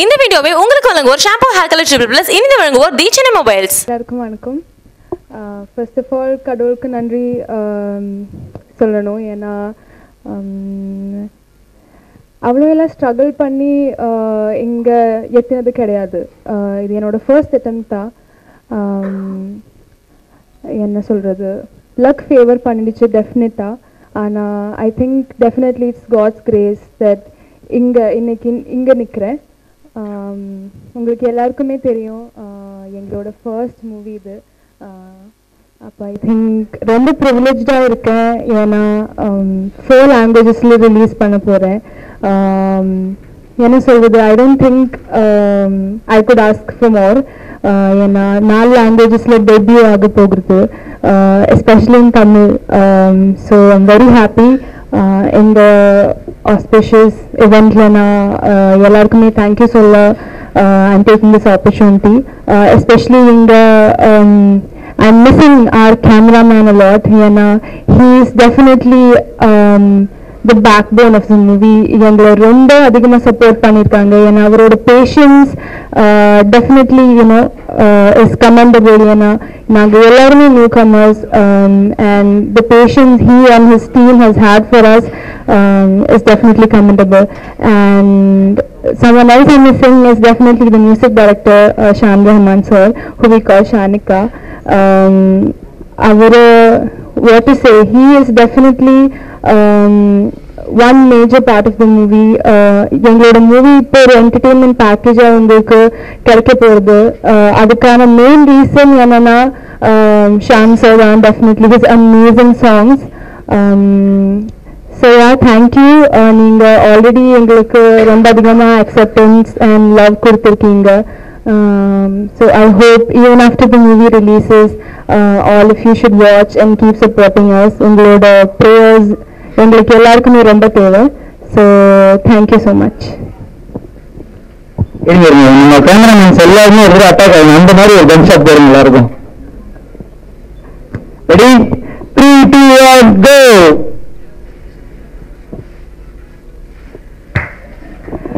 இந்த வீடியோவை உங்களுக்கு வழங்குவோர் shampoo hair colour triple plus இனிந்து வழங்குவோர் தி மொபைல்ஸ் எல்லாருக்கும் வணக்கம். ஃபர்ஸ்ட் ஆஃப் ஆல் கடவுளுக்கு நன்றி சொல்லணும். ஏன்னா அவ்வளோ எல்லாம் ஸ்ட்ரகிள் பண்ணி இங்கே எத்தினது கிடையாது. இது என்னோட ஃபர்ஸ்ட் அட்டம் தான். என்ன சொல்கிறது லக் ஃபேவர் பண்ணிடுச்சு டெஃபினட்டாக ஆனால் I think definitely it's God's grace that இங்கே இன்னைக்கு இங்கே நிற்கிறேன் உங்களுக்கு எல்லாருக்குமே தெரியும் எங்களோட ஃபர்ஸ்ட் மூவி இது. அப்போ ஐ திங்க் ரொம்ப ப்ரிவிலேஜாக இருக்கேன். ஏன்னா ஃபோர் லாங்குவேஜஸில் ரிலீஸ் பண்ண போகிறேன் என்ன சொல்கிறது I don't think I could ask for more ஏன்னா நாலு லாங்குவேஜஸில் டெபியூ ஆக போகிறது especially in Tamil so I'm very happy எங்கள் auspicious event lana uh, ellarkume thank you so much uh, i'm taking this opportunity uh, especially in the um, i'm missing our cameraman a lot here he is definitely um, the backbone of the movie. எங்களை ரொம்ப அதிகமாக support பண்ணியிருக்காங்க ஏன்னா அவரோட patience definitely you know is commendable ஏன்னா நாங்கள் எல்லாருமே newcomers and the patience he and his team has had for us is definitely commendable and someone else I'm missing is definitely the music director uh, Shan Rahman sir, who we call Shanika. Um, our, uh, what to say, he is definitely um, one major part of the movie. Uh, எங்களோட movie இப்போ ஒரு entertainment பேக்கேஜாக உங்களுக்கு கிடைக்க போகுது Uh, அதுக்கான main reason என்னன்னா Shawn sir தான் definitely his amazing songs so yeah thank you நீங்கள் ஆல்ரெடி எங்களுக்கு ரொம்ப அதிகமாக அக்செப்டன்ஸ் அண்ட் லவ் கொடுத்துருக்கீங்க so I hope even after the movie releases all if you should watch and keep supporting us உங்களோட prayers எங்களுக்கு எல்லாருக்குமே ரொம்ப தேவை. ஸோ தேங்க்யூ ஸோ மச் இருங்க இருங்க. நம்ம கேமராமேன்ஸ் எல்லாருமே ஒரு அட்டாக் ஆகும் அந்த மாதிரி ஒரு கன் ஷாட் போடுங்க எல்லாருக்கும். Ready three two one go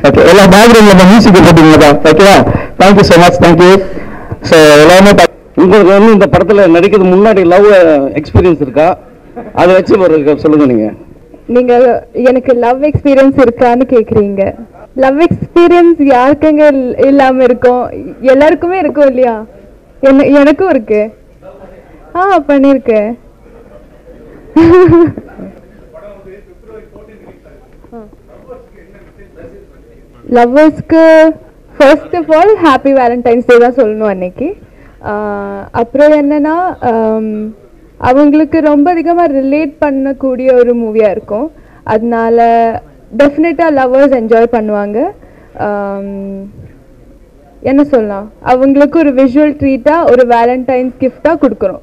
okay எல்லா பேக்ரவுண்ட்ல நம்ம மியூசிக் போட்டீங்களா ஓகேவா thank you so much thank you so எல்லாருமே உங்களுக்கு வந்து இந்த படத்தில் நடிக்கிறது முன்னாடி லவ் எக்ஸ்பீரியன்ஸ் இருக்கா? அதை வச்சு ஒரு சொல்லுங்க நீங்கள் நீங்க எனக்கு லவ் எக்ஸ்பீரியன்ஸ் இருக்கான்னு கேக்குறீங்க. லவ் எக்ஸ்பீரியன்ஸ் யாருக்குங்க இல்லாம இருக்கும்? எல்லாருக்குமே இருக்கும் இல்லையா? என்ன எனக்கும் இருக்கு. ஆ பண்ணிருக்கேன் லவ்வர்ஸ்க்கு first of all happy Valentine's Day தான் சொல்லணும் அன்னைக்கு. ஆஹ் அப்புறம் என்னன்னா அவங்களுக்கு ரொம்ப அதிகமாக ரிலேட் பண்ணக்கூடிய ஒரு மூவியாக இருக்கும். அதனால டெஃபினட்டாக லவ்வர்ஸ் என்ஜாய் பண்ணுவாங்க. என்ன சொல்லலாம்? அவங்களுக்கு ஒரு விஷுவல் ட்ரீட்டாக ஒரு வேலண்டைன்ஸ் கிஃப்டாக கொடுக்குறோம்